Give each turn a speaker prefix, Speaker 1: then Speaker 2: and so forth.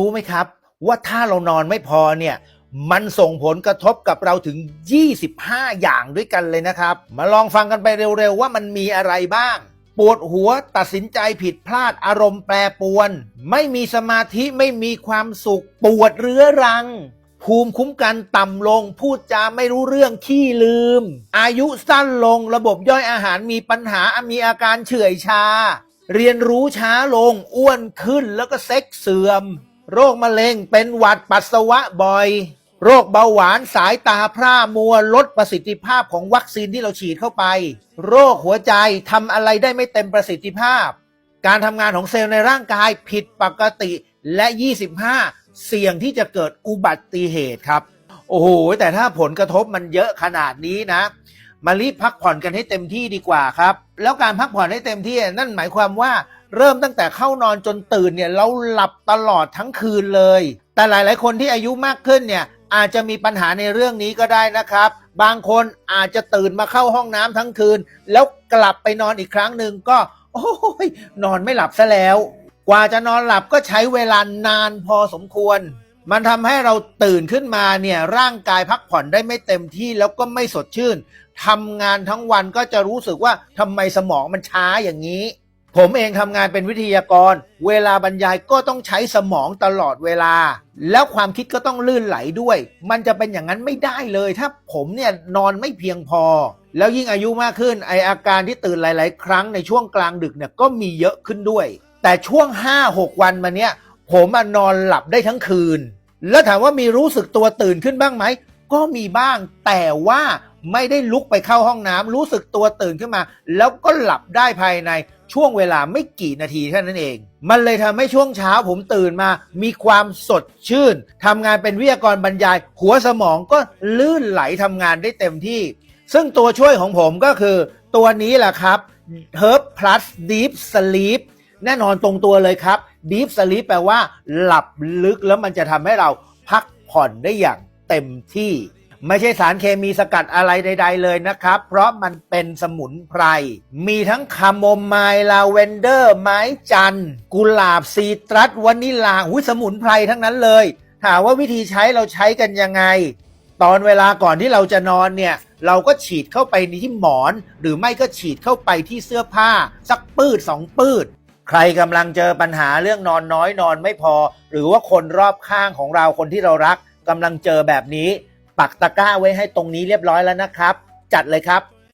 Speaker 1: รู้ไหมครับ ว่าถ้าเรานอนไม่พอเนี่ย มันส่งผลกระทบกับเราถึง 25 อย่างด้วยกันเลยนะครับ มาลองฟังกันไปเร็วๆ ว่ามันมีอะไรบ้าง ปวดหัวตัดสินใจผิดพลาดอารมณ์แปรปรวน ไม่มีสมาธิไม่มีความสุข ปวดเรื้อรัง ภูมิคุ้มกันต่ำลง พูดจาไม่รู้เรื่องขี้ลืม อายุสั้นลงระบบย่อยอาหารมีปัญหามีอาการเฉื่อยชา เรียนรู้ช้าลงอ้วนขึ้นแล้วก็เซ็กเสื่อม โรคมะเร็งเป็นหวัดปัสสาวะบ่อย โรคเบาหวานสายตาพร่ามัวลดประสิทธิภาพของวัคซีนที่เราฉีดเข้าไป โรคหัวใจทำอะไรได้ไม่เต็มประสิทธิภาพ การทำงานของเซลล์ในร่างกายผิดปกติและ 25 เสี่ยงที่จะเกิดอุบัติเหตุครับ โอ้โห แต่ถ้าผลกระทบมันเยอะขนาดนี้นะ มารีบพักผ่อนกันให้เต็มที่ดีกว่าครับ แล้วการพักผ่อนให้เต็มที่นั่นหมายความว่า เริ่มตั้งแต่เข้านอนจนตื่นเนี่ยเราหลับตลอดทั้งคืนเลย แต่หลายๆ คนที่อายุมากขึ้นเนี่ยอาจจะมีปัญหาในเรื่องนี้ก็ได้นะครับ บางคนอาจจะตื่นมาเข้าห้องน้ำทั้งคืน แล้วกลับไปนอนอีกครั้งหนึ่งก็ โอ้ยนอนไม่หลับซะแล้ว กว่าจะนอนหลับก็ใช้เวลานานพอสมควร มันทำให้เราตื่นขึ้นมาเนี่ยร่างกายพักผ่อนได้ไม่เต็มที่แล้วก็ไม่สดชื่นทำงานทั้งวันก็จะรู้สึกว่าทำไมสมองมันช้าอย่างนี้ ผมเองทำงานเป็นวิทยากร เวลาบรรยายก็ต้องใช้สมองตลอดเวลา แล้วความคิดก็ต้องลื่นไหลด้วย มันจะเป็นอย่างนั้นไม่ได้เลย ถ้าผมเนี่ยนอนไม่เพียงพอ แล้วยิ่งอายุมากขึ้นไออาการที่ตื่นหลาย ๆ ครั้งในช่วงกลางดึกเนี่ยก็มีเยอะขึ้นด้วย แต่ช่วง 5-6 วันมาเนี้ยผมนอนหลับได้ทั้งคืน แล้วถามว่ามีรู้สึกตัวตื่นขึ้นบ้างไหมก็มีบ้าง แต่ว่า ไม่ได้ลุกไปเข้าห้องน้ำรู้สึกตัวตื่นขึ้นมา แล้วก็หลับได้ภายในช่วงเวลาไม่กี่นาทีแค่นั้นเอง มันเลยทำให้ช่วงเช้าผมตื่นมา มีความสดชื่นทำงานเป็นวิทยากรบรรยาย หัวสมองก็ลื่นไหลทำงานได้เต็มที่ ซึ่งตัวช่วยของผมก็คือ ตัวนี้แหละครับ Herb Plus Deep Sleep แน่นอนตรงตัวเลยครับ Deep Sleep แปลว่า หลับลึกแล้วมันจะทำให้เราพักผ่อนได้อย่างเต็มที่ ไม่ใช่สารเคมีสกัดอะไรใด ๆ เลยนะครับ เพราะมันเป็นสมุนไพร มีทั้งคาโมไมล์ลาเวนเดอร์ ไม้จันทร์กุหลาบซีตรัสวานิลาหุยสมุนไพรทั้งนั้นเลย ถามว่าวิธีใช้เราใช้กันยังไง ตอนเวลาก่อนที่เราจะนอนเนี่ยเราก็ฉีดเข้าไปในที่หมอน หรือไม่ก็ฉีดเข้าไปที่เสื้อผ้า สักปืดสองปืดใครกำลังเจอปัญหาเรื่องนอนน้อยนอนไม่พอ หรือว่าคนรอบข้างของเราคนที่เรารักกำลังเจอแบบนี้ ปักตะกร้าไว้ให้ตรงนี้เรียบร้อยแล้วนะครับ จัดเลยครับ